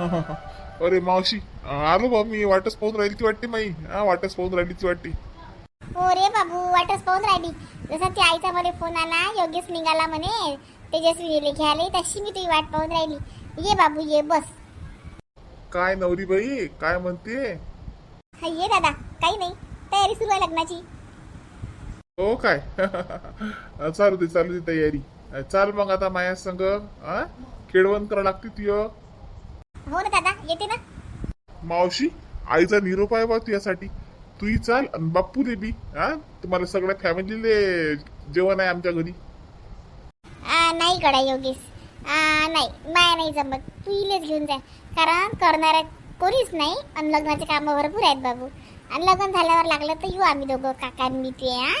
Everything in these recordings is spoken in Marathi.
अरे मावशी आलो बा मी वाटच पाहून राहिली ती वाटते माई. हा वाटच पाहून राहिली ती वाटते. हो रे बाबू वाटच पाहून राहिली. जसा ती आईचा मला फोन आला योगेश निघाला म्हणे तेजस्वी घ्यायला तशी मी तुझी वाट पाहून राहिली. ये बाबू ये बस. काय नवरी बाई? काय म्हणते? हा ये दादा काही नाही. तयारी सुरू आहे लग्नाची. हो काय? चालू दे चालू दे तयारी. चाल मग आता माया संग हा खेळवण करा लागते तुय हो ना दादा येते ना. मावशी आईचा निरोप आहे बा तुझ्यासाठी. तूही चाल आणि बाप्पू दे बी हा? तुम्हाला सगळ्या फॅमिलीले जेवण आहे आमच्या घरी. आ, नाही गड्या योगेश. आ, नाही माया नाही जमत. तू इलेच घेऊन जा. कारण करणारा कोणीच नाही आणि लग्नाचे कामं भरपूर आहेत बाबू. आणि लग्न झाल्यावर लागलं तर येऊ आम्ही दोघं काका आणि मी ते हा?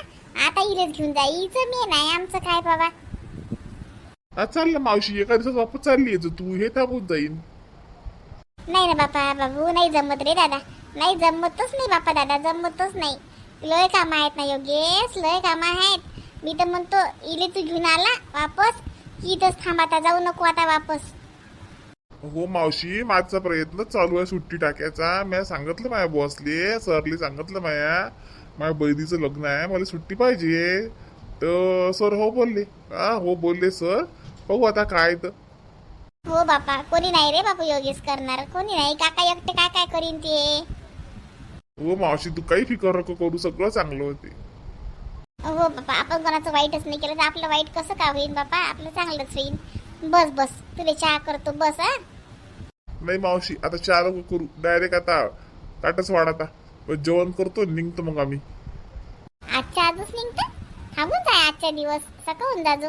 आता इलेच घेऊन जा. हिचं मी नाही आमचं काय बाबा? हा चाल ना मावशी एका दिवसात वापस चालली आहे. तू हे थांबून जाईन. नाही ना बापा बाबू नाही जमत रे दादा. नाही जमतच नाही बापा दादा जमतच नाही. लय कामं आहेत ना योगेश लय कामं आहेत. मी तर म्हणतो इले तू घेऊन आला वापस की इथंच थांब आता जाऊ नको आता वापस. हो मावशी माझा प्रयत्न चालू आहे सुट्टी टाकायचा. मी सांगितलं माझ्या बॉसले सरले सांगितलं माया माझ्या बहिणीचं लग्न आहे मला सुट्टी पाहिजे. तर सर हो बोलले. हा हो बोलले सर. बघू आता काय तर. हो बापा कोणी नाही रे बापू योगेश करणार कोणी नाही. काका एकटे काय काय करीन ते? हो मावशी तू काही फिकर नको करू सगळं चांगलं होते. हो बापा आपण कोणाचं वाईटच नाही केलं तर आपलं वाईट कसं का होईल बापा? आपलं चांगलंच होईल बस बस तुला चहा करतो बस हा? नाही मावशी आता चार नको करू डायरेक्ट आता ताटच वाढ आता. पण जेवण करतो निघतो मग आम्ही. आजच्या आजच निघतं? थांबून जाय आजच्या दिवस सकाळून जाजो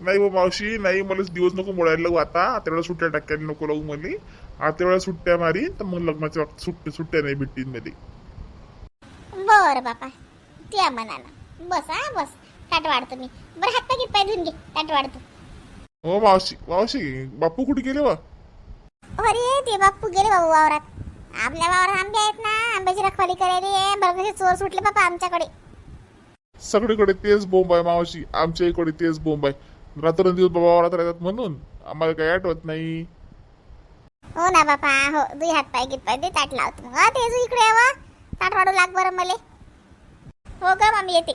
नाही हो मावशी नाही मला दिवस नको मोडायला लागू आता. आता वेळा सुट्ट्या टाकायला नको लागू मला. आता वेळा सुट्ट्या मारी तर मग लग्नाच्या सुट्ट्या सुट्ट्या नाही भेटतील मध्ये बर बापा त्या मनानं बस हा बस. ताट वाढतो मी. बरं हात पाय पाय धुवून घे. ताट वाढतो. हो मावशी मावशी बापू कुठे गेले वा अरे ते बाप्पू गेले बाबू वावरात. आपल्या वावरात आंबे आहेत ना. आंब्याची रखवाली करायला कसे चोर सुटले बापा आमच्याकडे. सगळीकडे तेच बोंब आहे मावशी. आमच्या इकडे तेच बोंब आहे. रात्रंदिवस बाबा वावरात राहतात म्हणून आम्हाला काही आठवत नाही. हो ना बापा हो. दुई हात पाय घेत पाय दे ताट लावतो. हा तेजू इकडे यावं. ताट वाढू लाग बरं मले. हो का मामी येते.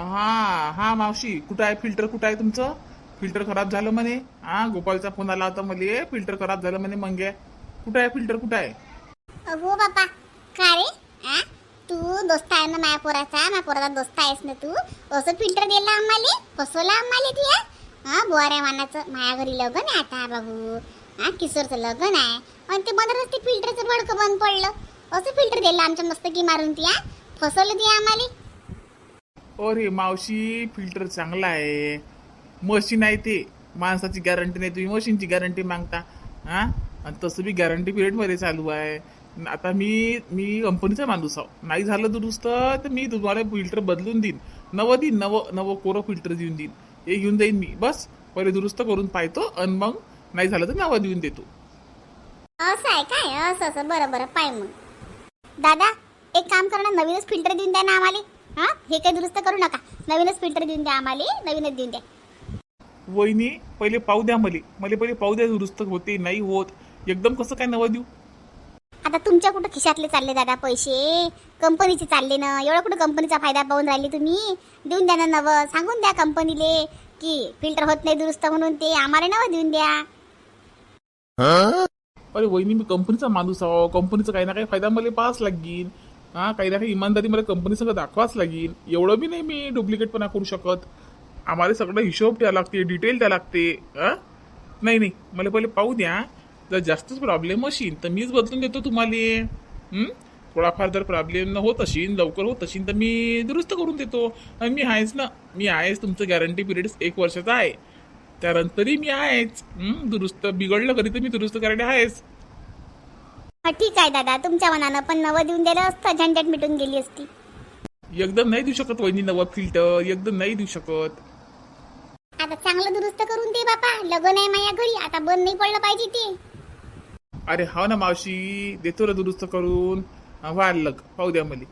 हा हा मावशी कुठं आहे? फिल्टर कुठं आहे तुमचं? फिल्टर खराब झालं म्हणे. हा गोपालचा फोन आला होता मला. फिल्टर खराब झालं म्हणे मंग्या. कुठं आहे? फिल्टर कुठं आहे? हो बापा का रे? आ? तू दोस्त आहे ना माझ्या पोराचा? माझ्या पोराचा दोस्त आहेस ना तू? असं फिल्टर दिला आम्हाला? फसवला आम्हाला तू? या हा बोऱ्या मानाचं. माया घरी लग्न आहे आता बाबू हा किशोरचं लग्न आहे. आणि ते बंदरच ते फिल्टरचं बडकं बंद पडलं. असं फिल्टर दिलं आमच्या मस्तकी मारून ती हा. फसवलं ती आम्हाला. अरे मावशी फिल्टर चांगला आहे. मशीन आहे ते. माणसाची गॅरंटी नाही. तुम्ही मशीनची गॅरंटी मागता. हा? आणि तसं बी गॅरंटी पिरियडमध्ये चालू आहे. आता मी मी कंपनीचा माणूस आहो. नाही झालं दुरुस्त तर मी तुम्हाला फिल्टर बदलून देईन. नवं देईन नवं नवं कोरं फिल्टर देऊन देईन. हे घेऊन जाईन मी. बस पहिले दुरुस्त करून पाहतो आणि मग नाही झालं तर नवं देऊन देतो. असं आहे काय? असं असं. बरं बरं. पाय मग. दादा एक काम करा ना. नवीनच फिल्टर देऊन द्या ना आम्हाला. हा? हे काही दुरुस्त करू नका. नवीनच फिल्टर देऊन द्या आम्हाला. नवीनच देऊन द्या. वहिनी पहिले पाहू द्या मले. मला पहिले पाहू द्या दुरुस्त होते नाही होत. एकदम कसं काय नवं देऊ? आता तुमच्या कुठं खिशातले चालले दादा पैसे? कंपनीचे चालले ना. एवढा कुठं कंपनीचा फायदा पाहून राहिले तुम्ही? देऊन द्या ना नवं. सांगून द्या कंपनीले की फिल्टर होत नाही दुरुस्त म्हणून ते. आम्हाला नवं देऊन द्या. अरे वहिनी मी कंपनीचा माणूस आहो. कंपनीचा काही ना काही फायदा मला पाहाच लागेल हा काही ना काही इमानदारी मला कंपनी सगळं दाखवाच लागेल एवढं बी नाही मी डुप्लिकेटपणा करू शकत. आम्हाला सगळं हिशोब द्या लागते डिटेल द्या लागते. नाही नाही. मला पहिले पाहू द्या. जर जास्तच प्रॉब्लेम असेल तर मीच बदलून देतो तुम्हाला? थोडाफार जर प्रॉब्लेम होत असेल लवकर होत असेल तर मी दुरुस्त करून देतो. आणि मी आहेच ना. मी आहेच तुमचं गॅरंटी पिरियड एक वर्षाचा आहे. त्यानंतरही मी आहेच? दुरुस्त बिघडलं कधी तर मी दुरुस्त करायला आहेच. हा ठीक आहे दादा. तुमच्या मनानं पण नवं देऊन दिलं असतं झंझट मिटून गेली असती. एकदम नाही देऊ शकत वहिनी नवं फिल्टर एकदम नाही देऊ शकत. आता चांगलं दुरुस्त करून दे बापा. लग्न आहे माझ्या घरी. आता बंद नाही पडलं पाहिजे ते. अरे हा ना मावशी देतो रे दुरुस्त करून व्हाल लग पाहू द्या मले.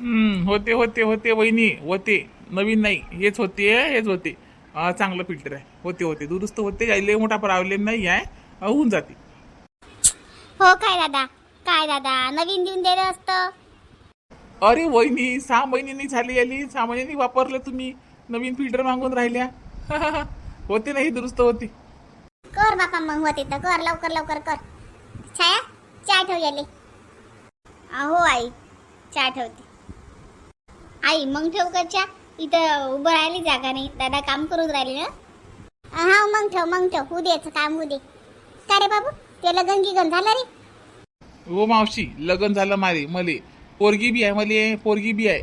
हम्म होते होते होते वहिनी होते नवीन नाही हेच होते हेच होते. अं, चांगलं फिल्टर आहे. होते होते दुरुस्त होते लय मोठा प्रॉब्लेम नाही आहे अं, होऊन जाते. हो काय दादा काय दादा नवीन देऊन दिलं असतं. अरे वहिनी सहा महिन्यांनी झाली आली सहा महिन्यांनी वापरलं तुम्ही नवीन फिल्टर मागून राहिल्या. होते नाही दुरुस्त होते. कर बापा मग होते तर कर लवकर लवकर कर. छाया चहा ठेव याले. हो आई चहा ठेवते. आई मग ठेव का चहा? इथं उभं राहिली जागा नाही दादा काम करून राहिले ना? हा मग ठेव मग ठेव. उद्याचं काम उदे का रे बाबू? ते लगन गिगन झालं रे? हो मावशी लग्न झालं मारे मले. पोरगी बी आहे मले. पोरगी बी आहे.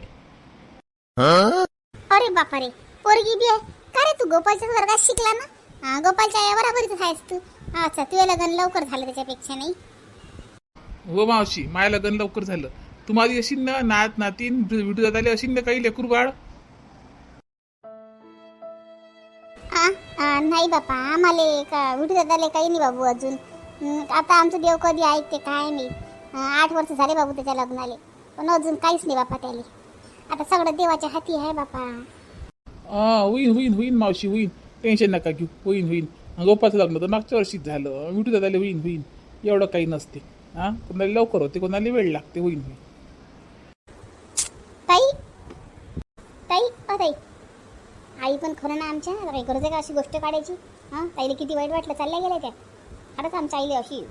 अरे बापा रे पोरगी बी आहे. का रे तू गोपालच्या वर्गात शिकला ना? गोपालच्या या बराबरीच आहेस तू. अच्छा तुझं लग्न लवकर झालं त्याच्यापेक्षा नाही? हो मावशी माय लग्न लवकर झालं. तुम्हाला अशी ना नात नातीन विटू जाताले अशी ना काही लेकरू बाळ? आ, आ, नाही बापा आम्हाला का विठू दादाले काही नाही बाबू अजून. हं, आता आमचं देव कधी ऐकते काय नाही. अं, आठ वर्ष झाले बाबू त्याच्या लग्नाले. पण अजून काहीच नाही बापा त्याले. आता सगळं देवाच्या हाती आहे बापा. हा होईन होईन होईन मावशी होईन. टेन्शन नका घेऊ. होईन होईन. गोपाचं लग्न तर मागच्या वर्षीच झालं. विटू दादाले होईन होईन. एवढं काही नसते. हा? कोणाला लवकर होते कोणाला वेळ लागते होईन होईन. ताई. ताई अ ताई. आई पण खरं ना आमच्या आता काही गरज आहे का अशी गोष्ट काढायची? हां? ताईला किती वाईट वाटलं चालल्या गेल्या त्या. खरंच आमच्या आईला अशी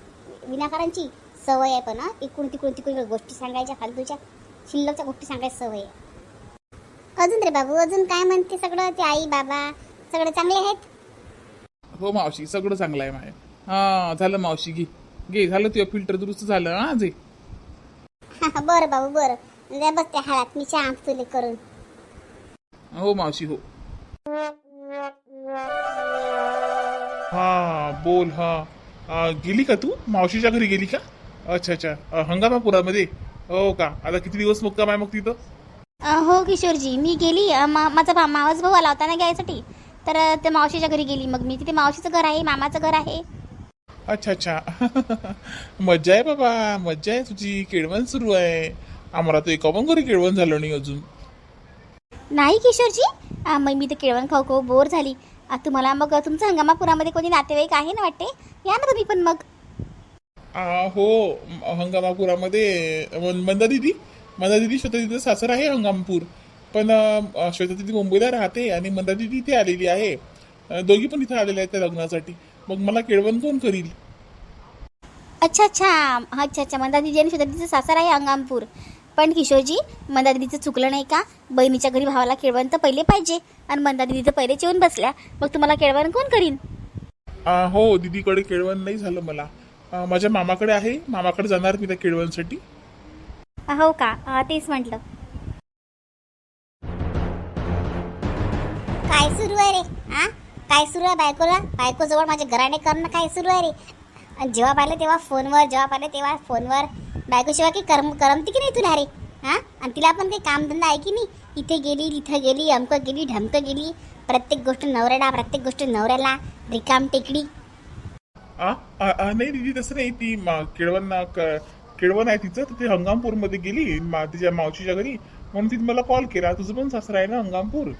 विनाकारांची सवय आहे पण हां? इकडून तिकडून तिकडून गोष्टी सांगायच्या फालतूच्या. शिल्लकच्या गोष्टी सांगायची सवय आहे. अजून रे बाबू अजून काय म्हणते सगळं? ते आई बाबा सगळे चांगले आहेत? हो मावशी सगळं चांगलं आहे माय. हा झालं मावशी घे. घे झालं तुझं फिल्टर दुरुस्त झालं हा जे बरं बाबू बरं. द्या बस त्या हाळात मी चहा तुले करून. हो मावशी हो. हा बोल हा. आ, गेली का तू? मावशीच्या घरी गेली का? अच्छा अच्छा. अ, हंगामापुरामध्ये? हो का? आता किती दिवस मुक्काम आहे मग तिथं? अ, हो किशोरजी मी गेली. अ, मा- माझा भा- मावस भाऊ आला होता ना घ्यायसाठी. तर त्या मावशीच्या घरी गेली. मग मी तिथे मावशीचं घर आहे मामाचं घर आहे. अच्छा अच्छा. मज्जा आहे बाबा. मज्जा आहे तुझी. केळवण सुरू आहे. आम्हाला तर एका पण घरी केळवण झालं नाही अजून. नाही किशोरजी मग मी तर केळवण खाऊ खाऊ बोर झाली. तुम्हाला मग तुमचं हंगामापुरामध्ये कोणी नातेवाईक आहे ना वाटते? या ना तुम्ही पण मग. आ, हो. म- हंगामापुरामध्ये मंदा दिदी. मंदा दिदी श्वेता दिदीचं सासर आहे हंगामपूर. पण श्वेता दिदी मुंबईला राहते आणि मंदा दिदी इथे आलेली आहे. दोघी पण इथे आलेल्या आहेत त्या लग्नासाठी. मग मला केळवण कोण करील? अच्छा अच्छा. अच्छा अच्छा. मंदादीजी आणि श्वेतादीचं सासर आहे अंगामपूर. पण किशोरजी मंदादीदीचं चुकलं नाही का? बहिणीच्या घरी भावाला केळवण तर पहिले पाहिजे. आणि मंदादीदी तर पहिलेच येऊन बसल्या. मग तुम्हाला केळवण कोण करीन हो दीदीकडे केळवण नाही झालं मला. माझ्या मामाकडे आहे. मामाकडे जाणार मी त्या केळवणसाठी. हो का? तेच म्हटलं. काय सुरू आहे रे? हा काय सुरू आहे बायकोला? बायकोजवळ माझे घराणे करणं काय सुरू आहे रे? आणि जेव्हा पाहिलं तेव्हा फोनवर जेव्हा पाहिलं तेव्हा फोनवर. बायकोशिवाय की करम करमती की नाही तुला रे? हां आणि तिला पण काही कामधंदा आहे की नाही? इथे गेली तिथं गेली अमकं गेली ढमकं गेली. प्रत्येक गोष्ट नवऱ्याला प्रत्येक गोष्ट नवऱ्याला. रिकाम टेकडी. नाही दिदी तसं नाही. ती केळवण ना- क- केळवण आहे तिचं. तर ती हंगामपूरमध्ये गेली तिच्या मावशीच्या घरी. म्हणून तिने मला कॉल केला. तुझं पण सासरा आहे ना हंगामपूर?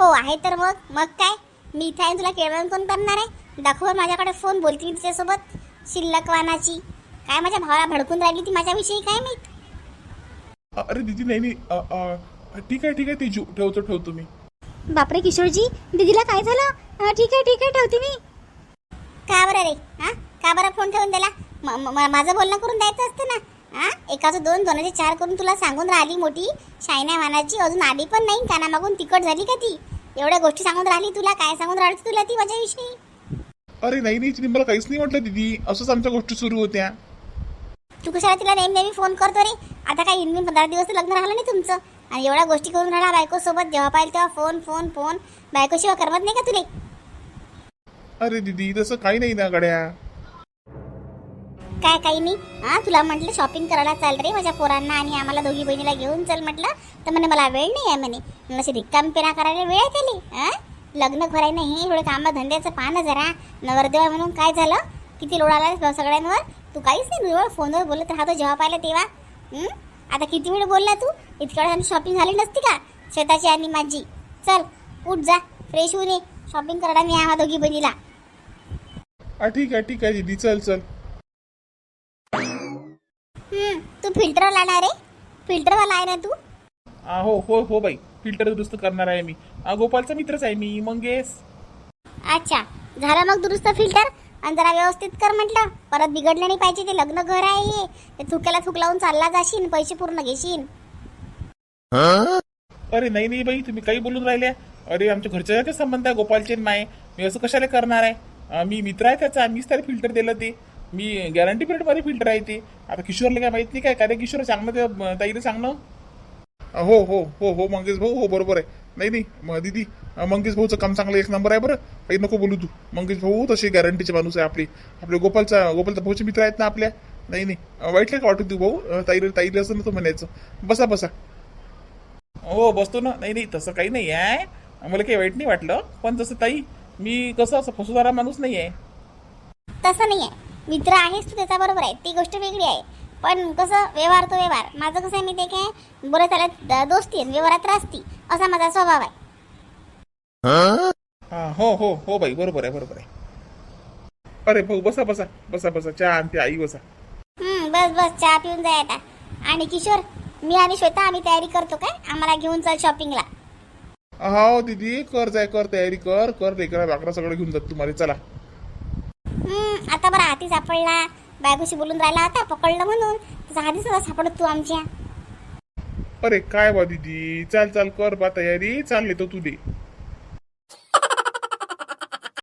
हो आहे तर मग. मग काय? मी इथे आहे तुला केळवण कोण करणार आहे. दाखव माझ्याकडे फोन बोलते मी तिच्यासोबत. शिल्लक वानाची. काय माझ्या भावाला भडकून राहिली ती माझ्याविषयी? काय माहीत? अरे दीदी नाही नाही. अ, अ, ठीक आहे ठीक आहे. ती जु- ठेवतो ठेवतो मी. बापरे किशोरजी. दीदीला काय झालं? अ, ठीक आहे ठीक आहे ठेवते मी. का बरं रे? हा? का बरं फोन ठेवून दिला? म- म- माझं बोलणं करून द्यायचं असतं ना? हा? एकाचं दोन दोनाचे चार करून तुला सांगून राहिली मोठी. शायना वानाची अजून आली पण नाही. कानामागून तिकट झाली का ती? एवढ्या गोष्टी सांगून राहिली तुला? काय सांगून राहिली तुला ती माझ्याविषयी? अरे नाही नाही तिने मला काहीच नाही म्हटलं दीदी. असंच आमच्या गोष्टी सुरू होत्या. तू कशाला तिला नेहमी नेहमी फोन करतो रे? आता काय इनमिन पंधरा दिवस तर लग्न राहिलं नाही तुमचं? आणि एवढ्या गोष्टी करून राहिला बायको सोबत जेव्हा पाहिजे तेव्हा फोन फोन फोन. बायकोशिवाय करमत नाही का तुले? अरे दीदी तसं काही नाही ना गड्या. काय काही नाही. हा तुला म्हटलं शॉपिंग करायला चाल रे माझ्या पोरांना आणि आम्हाला दोघी बहिणीला घेऊन चल म्हटलं. तर म्हणे मला वेळ नाही आहे म्हणे. मला अशी रिक्काम पेना करायला वेळ आहे त्याले. हा? लग्न करायला नाही थोडे कामं धंद्याचं पाहणं जरा. नवरदेव म्हणून काय झालं? किती लोड आला सगळ्यांवर? तू काहीच नाही तुझ्यावर फोनवर बोलत राहतो जेव्हा पाहिलं तेव्हा. आता किती वेळ बोलला तू? इतक्या वेळ शॉपिंग झाली नसती का? शेताची आणि माझी. चल उठ जा फ्रेश होऊन ये. शॉपिंग करायला मी आम्हा दोघी बहिणीला. ठीक आहे ठीक आहे दीदी. चल चल हम्म, तू फिल्टर लावणार रे. फिल्टरवाला आहे ना तू? आ, हो हो हो बाई. फिल्टर दुरुस्त करणार आहे मी. आ, गोपालचा मित्रच आहे मी मंगेश. अच्छा. झालं मग दुरुस्त फिल्टर आणि जरा व्यवस्थित कर म्हटलं. परत बिघडलं नाही पाहिजे ते लग्न घर आहे हे. ते थुक्याला थुक लावून चालला जाशील पैसे पूर्ण घेशील अरे नाही नाही बाई. तुम्ही काही बोलून राहिल्या. अरे आमच्या घरच्या संबंध आहे गोपालचे आणि माय. मी असं कशाला करणार आहे? आ, मी मित्र आहे त्याचा. मीच त्याला फिल्टर दिलं ते. मी गॅरंटी पिरियडमध्ये फिल्टर आहे ते. आता किशोरला काय माहीत नाही काय काय रे किशोर सांगणं ते ताईला सांगणं. हो हो हो हो मंगेश भाऊ हो बरोबर आहे. नाही नाही म- दीदी मंगेश भाऊचं काम चांगलं एक नंबर आहे बरं. काही नको बोलू तू. मंगेश भाऊ तशी गॅरंटीचे माणूस आहे आपली. आपले गोपालचा गोपालचा भाऊचे मित्र आहेत ना आपल्या. नाही नाही वाईटला का वाटू तू भाऊ? अं, ताईला ताईला असं नव्हतं म्हणायचं. बसा बसा. हो बसतो ना. नाही नाही तसं काही नाही आहे. मला काही वाईट नाही वाटलं. पण तसं ताई मी कसं असं फसवणारा माणूस नाही आहे. तसं नाही आहे. मित्र आहेस तू त्याचा बरोबर आहे. ती गोष्ट वेगळी आहे. पण कसं व्यवहार तो व्यवहार. माझं कसं आहे मी ते काय बरं त्याला दोस्ती आणि व्यवहारात रास्ती असा माझा स्वभाव आहे. हा हो हो हो बाई बरोबर आहे बरोबर आहे. अरे भाऊ बसा बसा बसा बसा. चहा आणते आई बसा. हम्म, बस बस चहा पिऊन जाय आता. आणि किशोर मी आणि श्वेता आम्ही तयारी करतो काय? आम्हाला घेऊन चल शॉपिंगला हो दीदी कर जाय कर तयारी कर. कर लेकरा बाकरा सगळं घेऊन जात तुम्हाला चला. होता बरं हाती सापडला बायकोशी बोलून राहिला होता पकडलं म्हणून. तसा हाती सुद्धा सापडत तू आमच्या. अरे काय बा दीदी? चाल चाल कर बा तयारी. चालले तो तू